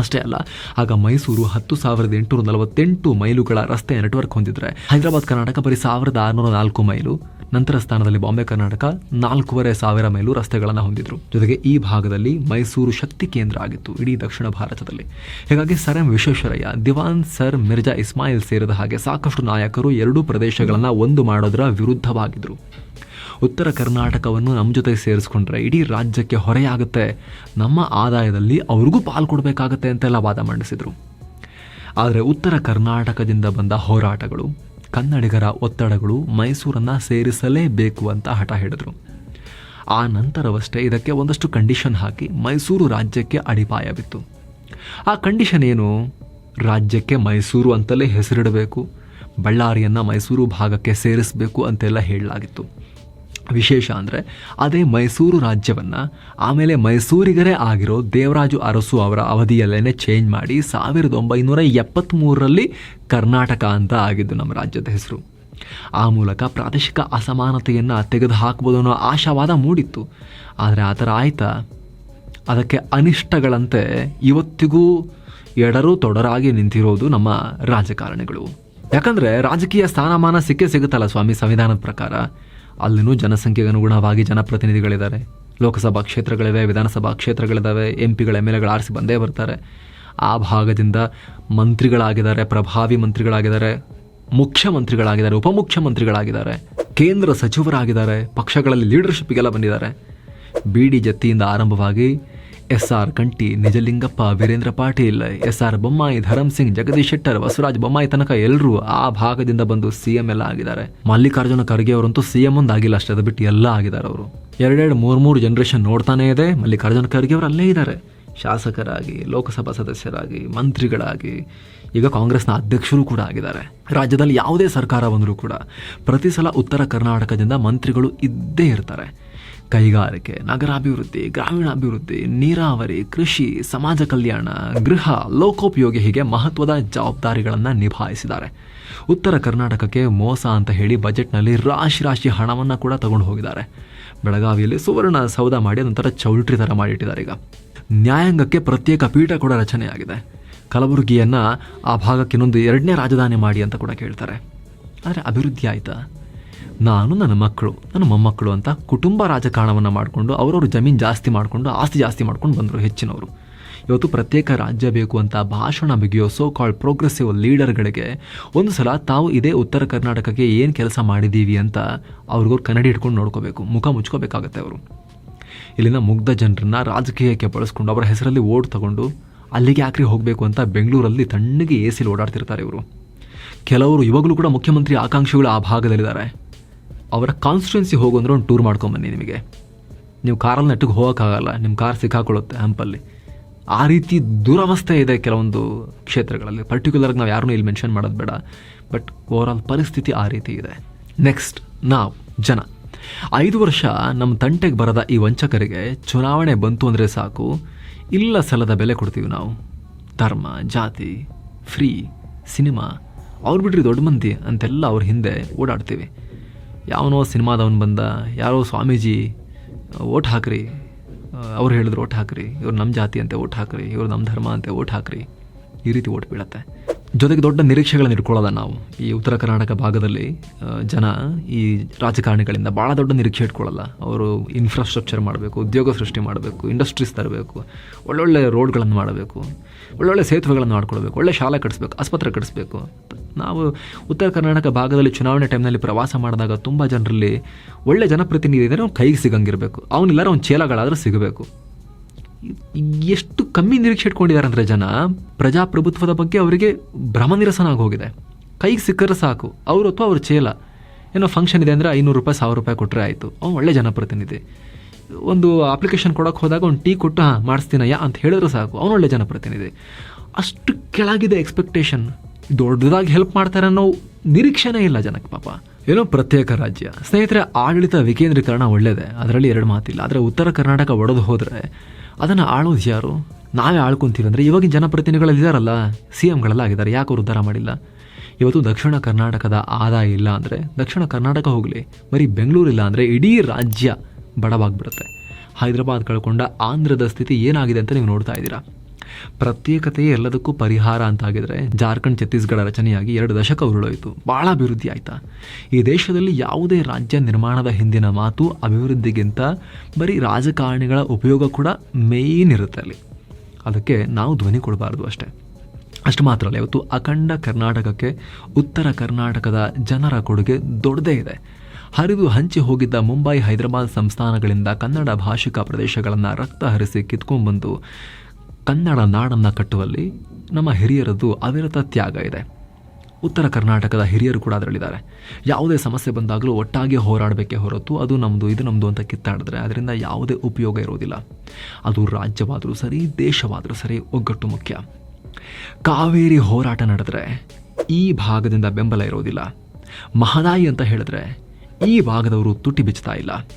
ಅಷ್ಟೇ ಅಲ್ಲ, ಆಗ ಮೈಸೂರು ಹತ್ತು ಸಾವಿರದ ಎಂಟುನೂರ ನಲವತ್ತೆಂಟು ಮೈಲುಗಳ ರಸ್ತೆ ನೆಟ್ವರ್ಕ್ ಹೊಂದಿದ್ರೆ ಹೈದರಾಬಾದ್ ಕರ್ನಾಟಕ ಬರೀ ಸಾವಿರದ ಆರುನೂರ ನಾಲ್ಕು ಮೈಲು, ನಂತರ ಸ್ಥಾನದಲ್ಲಿ ಬಾಂಬೆ ಕರ್ನಾಟಕ ನಾಲ್ಕೂವರೆ ಸಾವಿರ ಮೈಲು ರಸ್ತೆಗಳನ್ನು ಹೊಂದಿದ್ರು. ಜೊತೆಗೆ ಈ ಭಾಗದಲ್ಲಿ ಮೈಸೂರು ಶಕ್ತಿ ಕೇಂದ್ರ ಆಗಿತ್ತು ಇಡೀ ದಕ್ಷಿಣ ಭಾರತದಲ್ಲಿ. ಹೀಗಾಗಿ ಸರ್ ಎಂ ವಿಶ್ವೇಶ್ವರಯ್ಯ, ದಿವಾನ್ ಸರ್ ಮಿರ್ಜಾ ಇಸ್ಮಾಯಿಲ್ ಸೇರಿದ ಹಾಗೆ ಸಾಕಷ್ಟು ನಾಯಕರು ಎರಡೂ ಪ್ರದೇಶಗಳನ್ನು ಒಂದು ಮಾಡೋದರ ವಿರುದ್ಧವಾಗಿದ್ದರು ಉತ್ತರ ಕರ್ನಾಟಕವನ್ನು ನಮ್ಮ ಜೊತೆ ಸೇರಿಸ್ಕೊಂಡ್ರೆ ಇಡೀ ರಾಜ್ಯಕ್ಕೆ ಹೊರೆಯಾಗುತ್ತೆ. ನಮ್ಮ ಆದಾಯದಲ್ಲಿ ಅವ್ರಿಗೂ ಪಾಲು ಕೊಡಬೇಕಾಗತ್ತೆ ಅಂತೆಲ್ಲ ವಾದ ಮಂಡಿಸಿದರು. ಆದರೆ ಉತ್ತರ ಕರ್ನಾಟಕದಿಂದ ಬಂದ ಹೋರಾಟಗಳು, ಕನ್ನಡಿಗರ ಒತ್ತಡಗಳು ಮೈಸೂರನ್ನು ಸೇರಿಸಲೇಬೇಕು ಅಂತ ಹಠ ಹಿಡಿದ್ರು. ಆ ನಂತರವಷ್ಟೇ ಇದಕ್ಕೆ ಒಂದಷ್ಟು ಕಂಡೀಷನ್ ಹಾಕಿ ಮೈಸೂರು ರಾಜ್ಯಕ್ಕೆ ಅಡಿಪಾಯ ಬಿತ್ತು. ಆ ಕಂಡೀಷನ್ ಏನು? ರಾಜ್ಯಕ್ಕೆ ಮೈಸೂರು ಅಂತಲೇ ಹೆಸರಿಡಬೇಕು, ಬಳ್ಳಾರಿಯನ್ನು ಮೈಸೂರು ಭಾಗಕ್ಕೆ ಸೇರಿಸಬೇಕು ಅಂತೆಲ್ಲ ಹೇಳಲಾಗಿತ್ತು. ವಿಶೇಷ ಅಂದರೆ ಅದೇ ಮೈಸೂರು ರಾಜ್ಯವನ್ನು, ಆಮೇಲೆ ಮೈಸೂರಿಗರೇ ಆಗಿರೋ ದೇವರಾಜು ಅರಸು ಅವರ ಅವಧಿಯಲ್ಲೇ ಚೇಂಜ್ ಮಾಡಿ ಸಾವಿರದ ಒಂಬೈನೂರ ಎಪ್ಪತ್ತ್ಮೂರರಲ್ಲಿ ಕರ್ನಾಟಕ ಅಂತ ಆಗಿದ್ದು ನಮ್ಮ ರಾಜ್ಯದ ಹೆಸರು. ಆ ಮೂಲಕ ಪ್ರಾದೇಶಿಕ ಅಸಮಾನತೆಯನ್ನು ತೆಗೆದುಹಾಕ್ಬೋದು ಅನ್ನೋ ಆಶಾವಾದ ಮೂಡಿತ್ತು. ಆದರೆ ಆ ಥರ ಆಯಿತಾ? ಅದಕ್ಕೆ ಅನಿಷ್ಟಗಳಂತೆ ಇವತ್ತಿಗೂ ಎಡರು ತೊಡರಾಗಿ ನಿಂತಿರೋದು ನಮ್ಮ ರಾಜಕಾರಣಿಗಳು. ಯಾಕಂದರೆ ರಾಜಕೀಯ ಸ್ಥಾನಮಾನ ಸಿಕ್ಕೇ ಸಿಗುತ್ತಲ್ಲ ಸ್ವಾಮಿ, ಸಂವಿಧಾನದ ಪ್ರಕಾರ. ಅಲ್ಲಿನೂ ಜನಸಂಖ್ಯೆಗೆ ಅನುಗುಣವಾಗಿ ಜನಪ್ರತಿನಿಧಿಗಳಿದ್ದಾರೆ. ಲೋಕಸಭಾ ಕ್ಷೇತ್ರಗಳಿವೆ, ವಿಧಾನಸಭಾ ಕ್ಷೇತ್ರಗಳಿದ್ದಾವೆ ಎಂ ಪಿಗಳ ಎಂ ಎಲ್ ಎಗಳು ಆರಿಸಿ ಬಂದೇ ಬರ್ತಾರೆ. ಆ ಭಾಗದಿಂದ ಮಂತ್ರಿಗಳಾಗಿದ್ದಾರೆ, ಪ್ರಭಾವಿ ಮಂತ್ರಿಗಳಾಗಿದ್ದಾರೆ, ಮುಖ್ಯಮಂತ್ರಿಗಳಾಗಿದ್ದಾರೆ, ಉಪಮುಖ್ಯಮಂತ್ರಿಗಳಾಗಿದ್ದಾರೆ, ಕೇಂದ್ರ ಸಚಿವರಾಗಿದ್ದಾರೆ, ಪಕ್ಷಗಳಲ್ಲಿ ಲೀಡರ್ಶಿಪ್ಗೆಲ್ಲ ಬಂದಿದ್ದಾರೆ. ಬಿ ಡಿ ಜತ್ತಿಯಿಂದ ಆರಂಭವಾಗಿ S R Kanthi, Nijalingappa, Veerendra Patil S R Bommai Dharam Singh, Jagadish Shettar, Basavaraj Bommai ತನಕ ಎಲ್ಲರೂ ಆ ಭಾಗದಿಂದ ಬಂದು ಸಿ ಎಂ ಎಲ್ಲ ಆಗಿದ್ದಾರೆ. ಮಲ್ಲಿಕಾರ್ಜುನ ಖರ್ಗೆ ಅವರಂತೂ ಸಿ ಎಂ ಒಂದು ಆಗಿಲ್ಲ ಅಷ್ಟೇ, ಅದು ಬಿಟ್ಟು ಎಲ್ಲ ಆಗಿದ್ದಾರೆ ಅವರು. ಎರಡೆರಡು ಮೂರು ಮೂರು ಜನರೇಷನ್ ನೋಡ್ತಾನೇ ಇದೆ, ಮಲ್ಲಿಕಾರ್ಜುನ ಖರ್ಗೆ ಅವರು ಅಲ್ಲೇ ಇದ್ದಾರೆ. ಶಾಸಕರಾಗಿ, ಲೋಕಸಭಾ ಸದಸ್ಯರಾಗಿ, ಮಂತ್ರಿಗಳಾಗಿ, ಈಗ ಕಾಂಗ್ರೆಸ್ನ ಅಧ್ಯಕ್ಷರು ಕೂಡ ಆಗಿದ್ದಾರೆ. ರಾಜ್ಯದಲ್ಲಿ ಯಾವುದೇ ಸರ್ಕಾರ ಬಂದರೂ ಕೂಡ ಪ್ರತಿ ಸಲ ಉತ್ತರ ಕರ್ನಾಟಕದಿಂದ ಮಂತ್ರಿಗಳು ಇದ್ದೇ ಇರ್ತಾರೆ. ಕೈಗಾರಿಕೆ, ನಗರಾಭಿವೃದ್ಧಿ, ಗ್ರಾಮೀಣಾಭಿವೃದ್ಧಿ, ನೀರಾವರಿ, ಕೃಷಿ, ಸಮಾಜ ಕಲ್ಯಾಣ, ಗೃಹ, ಲೋಕೋಪಯೋಗಿ ಹೀಗೆ ಮಹತ್ವದ ಜವಾಬ್ದಾರಿಗಳನ್ನು ನಿಭಾಯಿಸಿದ್ದಾರೆ. ಉತ್ತರ ಕರ್ನಾಟಕಕ್ಕೆ ಮೋಸ ಅಂತ ಹೇಳಿ ಬಜೆಟ್ನಲ್ಲಿ ರಾಶಿ ರಾಶಿ ಹಣವನ್ನು ಕೂಡ ತಗೊಂಡು ಹೋಗಿದ್ದಾರೆ. ಬೆಳಗಾವಿಯಲ್ಲಿ ಸುವರ್ಣ ಸೌಧ ಮಾಡಿ ನಂತರ ಚೌಲ್ಟ್ರಿ ಥರ ಮಾಡಿಟ್ಟಿದ್ದಾರೆ ಈಗ. ನ್ಯಾಯಾಂಗಕ್ಕೆ ಪ್ರತ್ಯೇಕ ಪೀಠ ಕೂಡ ರಚನೆಯಾಗಿದೆ. ಕಲಬುರಗಿಯನ್ನು ಆ ಭಾಗಕ್ಕೆ ಇನ್ನೊಂದು ಎರಡನೇ ರಾಜಧಾನಿ ಮಾಡಿ ಅಂತ ಕೂಡ ಕೇಳ್ತಾರೆ. ಆದರೆ ಅಭಿವೃದ್ಧಿ ಆಯಿತಾ? ನಾನು ನನ್ನ ಮಕ್ಕಳು, ನನ್ನ ಮೊಮ್ಮಕ್ಕಳು ಅಂತ ಕುಟುಂಬ ರಾಜಕಾರಣವನ್ನು ಮಾಡಿಕೊಂಡು, ಅವರವರು ಜಮೀನು ಜಾಸ್ತಿ ಮಾಡಿಕೊಂಡು, ಆಸ್ತಿ ಜಾಸ್ತಿ ಮಾಡ್ಕೊಂಡು ಬಂದರು ಹೆಚ್ಚಿನವರು. ಇವತ್ತು ಪ್ರತ್ಯೇಕ ರಾಜ್ಯ ಬೇಕು ಅಂತ ಭಾಷಣ ಬಿಗಿಯೋ ಸೋ ಕಾಲ್ಡ್ ಪ್ರೋಗ್ರೆಸಿವ್ ಲೀಡರ್ಗಳಿಗೆ ಒಂದು ಸಲ ತಾವು ಇದೇ ಉತ್ತರ ಕರ್ನಾಟಕಕ್ಕೆ ಏನು ಕೆಲಸ ಮಾಡಿದ್ದೀವಿ ಅಂತ ಅವ್ರಿಗವ್ರು ಕನ್ನಡಿ ಇಟ್ಕೊಂಡು ನೋಡ್ಕೋಬೇಕು, ಮುಖ ಮುಚ್ಕೋಬೇಕಾಗತ್ತೆ ಅವರು. ಇಲ್ಲಿನ ಮುಗ್ಧ ಜನರನ್ನ ರಾಜಕೀಯಕ್ಕೆ ಬಳಸ್ಕೊಂಡು ಅವರ ಹೆಸರಲ್ಲಿ ಓಟ್ ತಗೊಂಡು ಅಲ್ಲಿಗೆ ಯಾಕ್ರಿ ಹೋಗಬೇಕು ಅಂತ ಬೆಂಗಳೂರಲ್ಲಿ ತಣ್ಣಗೆ ಎ ಸಿಲಿ ಓಡಾಡ್ತಿರ್ತಾರೆ ಇವರು. ಕೆಲವರು, ಇವಾಗಲೂ ಕೂಡ ಮುಖ್ಯಮಂತ್ರಿ ಆಕಾಂಕ್ಷಿಗಳು ಆ ಭಾಗದಲ್ಲಿದ್ದಾರೆ. ಅವರ ಕಾನ್ಸ್ಟಿಟ್ಯೂನ್ಸಿ ಹೋಗು ಅಂದ್ರೆ ಒಂದು ಟೂರ್ ಮಾಡ್ಕೊಂಬನ್ನಿ ನಿಮಗೆ. ನೀವು ಕಾರಲ್ಲಿ ನೆಟ್ಟಿಗೆ ಹೋಗೋಕ್ಕಾಗಲ್ಲ ನಿಮ್ಮ ಕಾರ್ ಸಿಕ್ಕಾಕೊಳ್ಳುತ್ತೆ ಹಂಪಲ್ಲಿ. ಆ ರೀತಿ ದುರವಸ್ಥೆ ಇದೆ ಕೆಲವೊಂದು ಕ್ಷೇತ್ರಗಳಲ್ಲಿ. ಪರ್ಟಿಕ್ಯುಲರ್ಗೆ ನಾವು ಯಾರನ್ನೂ ಇಲ್ಲಿ ಮೆನ್ಷನ್ ಮಾಡೋದು ಬೇಡ. ಬಟ್ ಓವರಾಲ್ ಪರಿಸ್ಥಿತಿ ಆ ರೀತಿ ಇದೆ. ನೆಕ್ಸ್ಟ್ ನಾವು, ಜನ. ಐದು ವರ್ಷ ನಮ್ಮ ತಂಟೆಗೆ ಬರದ ಈ ವಂಚಕರಿಗೆ ಚುನಾವಣೆ ಬಂತು ಅಂದರೆ ಸಾಕು. ಇಲ್ಲ ಸಲದ ಬೆಲೆ ಕೊಡ್ತೀವಿ ನಾವು. ಧರ್ಮ, ಜಾತಿ ಫ್ರೀ ಸಿನಿಮಾ ಅವ್ರು ಬಿಡ್ರಿ ದೊಡ್ಡ ಮಂದಿ ಅಂತೆಲ್ಲ ಅವ್ರ ಹಿಂದೆ ಓಡಾಡ್ತೀವಿ. ಯಾವನೋ ಸಿನಿಮಾದವನು ಬಂದ, ಯಾರೋ ಸ್ವಾಮೀಜಿ ಓಟ್ ಹಾಕ್ರಿ. ಅವ್ರು ಹೇಳಿದ್ರು ಓಟ್ ಹಾಕ್ರಿ. ಇವ್ರು ನಮ್ಮ ಜಾತಿ ಅಂತೆ ಓಟ್ ಹಾಕ್ರಿ. ಇವ್ರು ನಮ್ಮ ಧರ್ಮ ಅಂತೆ ಓಟ್ ಹಾಕ್ರಿ. ಈ ರೀತಿ ಓಟ್ ಬೀಳತ್ತೆ. ಜೊತೆಗೆ ದೊಡ್ಡ ನಿರೀಕ್ಷೆಗಳನ್ನು ಇಟ್ಕೊಳ್ಳೋದ ನಾವು. ಈ ಉತ್ತರ ಕರ್ನಾಟಕ ಭಾಗದಲ್ಲಿ ಜನ ಈ ರಾಜಕಾರಣಿಗಳಿಂದ ಭಾಳ ದೊಡ್ಡ ನಿರೀಕ್ಷೆ ಇಟ್ಕೊಳ್ಳಲ್ಲ. ಅವರು ಇನ್ಫ್ರಾಸ್ಟ್ರಕ್ಚರ್ ಮಾಡಬೇಕು, ಉದ್ಯೋಗ ಸೃಷ್ಟಿ ಮಾಡಬೇಕು ಇಂಡಸ್ಟ್ರೀಸ್ ತರಬೇಕು, ಒಳ್ಳೊಳ್ಳೆ ರೋಡ್ಗಳನ್ನು ಮಾಡಬೇಕು, ಒಳ್ಳೊಳ್ಳೆ ಸೇತುವೆಗಳನ್ನು ಮಾಡ್ಕೊಳ್ಬೇಕು, ಒಳ್ಳೆ ಶಾಲೆ ಕಟ್ಟಿಸ್ಬೇಕು ಆಸ್ಪತ್ರೆ ಕಟ್ಟಿಸ್ಬೇಕು ನಾವು ಉತ್ತರ ಕರ್ನಾಟಕ ಭಾಗದಲ್ಲಿ ಚುನಾವಣೆ ಟೈಮ್ನಲ್ಲಿ ಪ್ರವಾಸ ಮಾಡಿದಾಗ ತುಂಬ ಜನರಲ್ಲಿ ಒಳ್ಳೆ ಜನಪ್ರತಿನಿಧಿ ಇದ್ದರೆ ಅವ್ನು ಕೈಗೆ ಸಿಗಂಗಿರಬೇಕು. ಅವನಿಲ್ಲಾರ ಅವ್ನು ಚೇಲಗಳಾದರೂ ಸಿಗಬೇಕು. ಎಷ್ಟು ಕಮ್ಮಿ ನಿರೀಕ್ಷೆ ಇಟ್ಕೊಂಡಿದ್ದಾರೆ ಅಂದರೆ ಜನ ಪ್ರಜಾಪ್ರಭುತ್ವದ ಬಗ್ಗೆ ಅವರಿಗೆ ಭ್ರಮ ನಿರಸನ ಆಗೋಗಿದೆ. ಕೈಗೆ ಸಿಕ್ಕರೆ ಸಾಕು, ಅವರು ಅಥವಾ ಅವ್ರ ಚೇಲ. ಏನೋ ಫಂಕ್ಷನ್ ಇದೆ ಅಂದರೆ ಐನೂರು ರೂಪಾಯಿ, ಸಾವಿರ ರೂಪಾಯಿ ಕೊಟ್ಟರೆ ಆಯಿತು. ಅವ್ನು ಒಳ್ಳೆ ಜನಪ್ರತಿನಿಧಿ. ಒಂದು ಅಪ್ಲಿಕೇಶನ್ ಕೊಡೋಕೆ ಹೋದಾಗ ಒಂದು ಟೀ ಕೊಟ್ಟು, ಹಾಂ, ಮಾಡಿಸ್ತೀನಯ್ಯ ಅಂತ ಹೇಳಿದ್ರೆ ಸಾಕು. ಅವನು ಒಳ್ಳೆ ಜನಪ್ರತಿನಿಧಿ. ಅಷ್ಟು ಕೆಳಗಿದೆ ಎಕ್ಸ್ಪೆಕ್ಟೇಷನ್ ದೊಡ್ಡದಾಗಿ ಹೆಲ್ಪ್ ಮಾಡ್ತಾರೆ ಅನ್ನೋ ನಿರೀಕ್ಷೆನೇ ಇಲ್ಲ ಜನಕ್ಕೆ ಪಾಪ. ಏನೋ ಪ್ರತ್ಯೇಕ ರಾಜ್ಯ. ಸ್ನೇಹಿತರೆ, ಆಡಳಿತ ವಿಕೇಂದ್ರೀಕರಣ ಒಳ್ಳೆಯದೇ ಅದರಲ್ಲಿ ಎರಡು ಮಾತಿಲ್ಲ. ಆದರೆ ಉತ್ತರ ಕರ್ನಾಟಕ ಒಡೆದು ಹೋದರೆ ಅದನ್ನು ಆಳೋದು ಯಾರು? ನಾವೇ ಆಳ್ಕೊಂತೀವಿ ಅಂದರೆ ಇವಾಗಿನ ಜನಪ್ರತಿನಿಧಿಗಳಲ್ಲಿ ಇದ್ದಾರಲ್ಲ ಸಿ ಎಮ್ಗಳೆಲ್ಲ ಆಗಿದ್ದಾರೆ, ಯಾಕೆ ಅವ್ರು ಉದ್ಧಾರ ಮಾಡಿಲ್ಲ. ಇವತ್ತು ದಕ್ಷಿಣ ಕರ್ನಾಟಕದ ಆದಾಯ ಇಲ್ಲ ಅಂದರೆ, ದಕ್ಷಿಣ ಕರ್ನಾಟಕ ಹೋಗಲಿ, ಬರೀ ಬೆಂಗಳೂರಿಲ್ಲ ಅಂದರೆ ಇಡೀ ರಾಜ್ಯ ಬಡವಾಗ್ಬಿಡುತ್ತೆ. ಹೈದರಾಬಾದ್ ಕಳ್ಕೊಂಡ ಆಂಧ್ರದ ಸ್ಥಿತಿ ಏನಾಗಿದೆ ಅಂತ ನೀವು ನೋಡ್ತಾ ಇದ್ದೀರಾ? ಪ್ರತ್ಯೇಕತೆಯೇ ಎಲ್ಲದಕ್ಕೂ ಪರಿಹಾರ ಅಂತಾಗಿದ್ರೆ ಜಾರ್ಖಂಡ್ ಛತ್ತೀಸ್ಗಢ ರಚನೆಯಾಗಿ ಎರಡು ದಶಕ ಉರುಳೋಯಿತು. ಭಾಳ ಅಭಿವೃದ್ಧಿ ಆಯ್ತಾ? ಈ ದೇಶದಲ್ಲಿ ಯಾವುದೇ ರಾಜ್ಯ ನಿರ್ಮಾಣದ ಹಿಂದಿನ ಮಾತು, ಅಭಿವೃದ್ಧಿಗಿಂತ ಬರೀ ರಾಜಕಾರಣಿಗಳ ಉಪಯೋಗ ಕೂಡ ಮೇಯ್ನ್ ಇರುತ್ತೆ ಅಲ್ಲಿ. ಅದಕ್ಕೆ ನಾವು ಧ್ವನಿ ಕೊಡಬಾರ್ದು ಅಷ್ಟೇ. ಅಷ್ಟು ಮಾತ್ರ ಅಲ್ಲ ಇವತ್ತು ಅಖಂಡ ಕರ್ನಾಟಕಕ್ಕೆ ಉತ್ತರ ಕರ್ನಾಟಕದ ಜನರ ಕೊಡುಗೆ ದೊಡ್ಡದೇ ಇದೆ. ಹರಿದು ಹಂಚಿ ಹೋಗಿದ್ದ ಮುಂಬೈ ಹೈದರಾಬಾದ್ ಸಂಸ್ಥಾನಗಳಿಂದ ಕನ್ನಡ ಭಾಷಿಕ ಪ್ರದೇಶಗಳನ್ನು ರಕ್ತ ಹರಿಸಿ ಕಿತ್ಕೊಂಡ್ಬಂದು ಕನ್ನಡ ನಾಡನ್ನು ಕಟ್ಟುವಲ್ಲಿ ನಮ್ಮ ಹಿರಿಯರದ್ದು ಅವಿರತ ತ್ಯಾಗ ಇದೆ. ಉತ್ತರ ಕರ್ನಾಟಕದ ಹಿರಿಯರು ಕೂಡ ಅದರಲ್ಲಿದ್ದಾರೆ. ಯಾವುದೇ ಸಮಸ್ಯೆ ಬಂದಾಗಲೂ ಒಟ್ಟಾಗಿ ಹೋರಾಡಬೇಕೇ ಹೊರತು ಅದು ನಮ್ಮದು ಇದು ನಮ್ಮದು ಅಂತ ಕಿತ್ತಾಡಿದ್ರೆ ಅದರಿಂದ ಯಾವುದೇ ಉಪಯೋಗ ಇರೋದಿಲ್ಲ. ಅದು ರಾಜ್ಯವಾದರೂ ಸರಿ, ದೇಶವಾದರೂ ಸರಿ ಒಗ್ಗಟ್ಟು ಮುಖ್ಯ. ಕಾವೇರಿ ಹೋರಾಟ ನಡೆದ್ರೆ ಈ ಭಾಗದಿಂದ ಬೆಂಬಲ ಇರೋದಿಲ್ಲ. ಮಹದಾಯಿ ಅಂತ ಹೇಳಿದ್ರೆ ಈ ಭಾಗದವರು ತುಟಿ ಬಿಚ್ಚುತ್ತಾ ಇಲ್ಲ.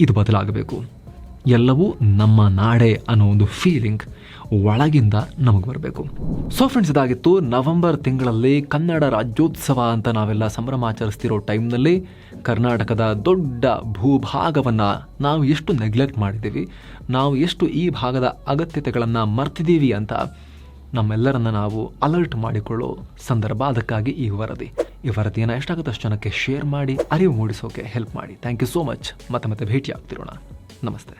ಇದು ಬದಲಾಗಬೇಕು. ಎಲ್ಲವೂ ನಮ್ಮ ನಾಡೆ ಅನ್ನೋ ಒಂದು ಫೀಲಿಂಗ್ ಒಳಗಿಂದ ನಮಗೆ ಬರಬೇಕು. ಸೊ ಫ್ರೆಂಡ್ಸ್ ಇದಾಗಿತ್ತು ನವೆಂಬರ್ ತಿಂಗಳಲ್ಲಿ ಕನ್ನಡ ರಾಜ್ಯೋತ್ಸವ ಅಂತ ನಾವೆಲ್ಲ ಸಂಭ್ರಮ ಆಚರಿಸ್ತಿರೋ ಟೈಮ್ನಲ್ಲಿ ಕರ್ನಾಟಕದ ದೊಡ್ಡ ಭೂಭಾಗವನ್ನು ನಾವು ಎಷ್ಟು ನೆಗ್ಲೆಕ್ಟ್ ಮಾಡಿದ್ದೀವಿ, ನಾವು ಎಷ್ಟು ಈ ಭಾಗದ ಅಗತ್ಯತೆಗಳನ್ನು ಮರ್ತಿದ್ದೀವಿ ಅಂತ ನಮ್ಮೆಲ್ಲರನ್ನ ನಾವು ಅಲರ್ಟ್ ಮಾಡಿಕೊಳ್ಳೋ ಸಂದರ್ಭ ಅದಕ್ಕಾಗಿ ಈ ವರದಿ. ಈ ವರದಿಯನ್ನು ಎಷ್ಟಾಗುತ್ತಷ್ಟು ಜನಕ್ಕೆ ಶೇರ್ ಮಾಡಿ, ಅರಿವು ಮೂಡಿಸೋಕೆ ಹೆಲ್ಪ್ ಮಾಡಿ. ಥ್ಯಾಂಕ್ ಯು ಸೋ ಮಚ್ ಮತ್ತೆ ಮತ್ತೆ ಭೇಟಿ ಆಗ್ತಿರೋಣ ನಮಸ್ತೆ.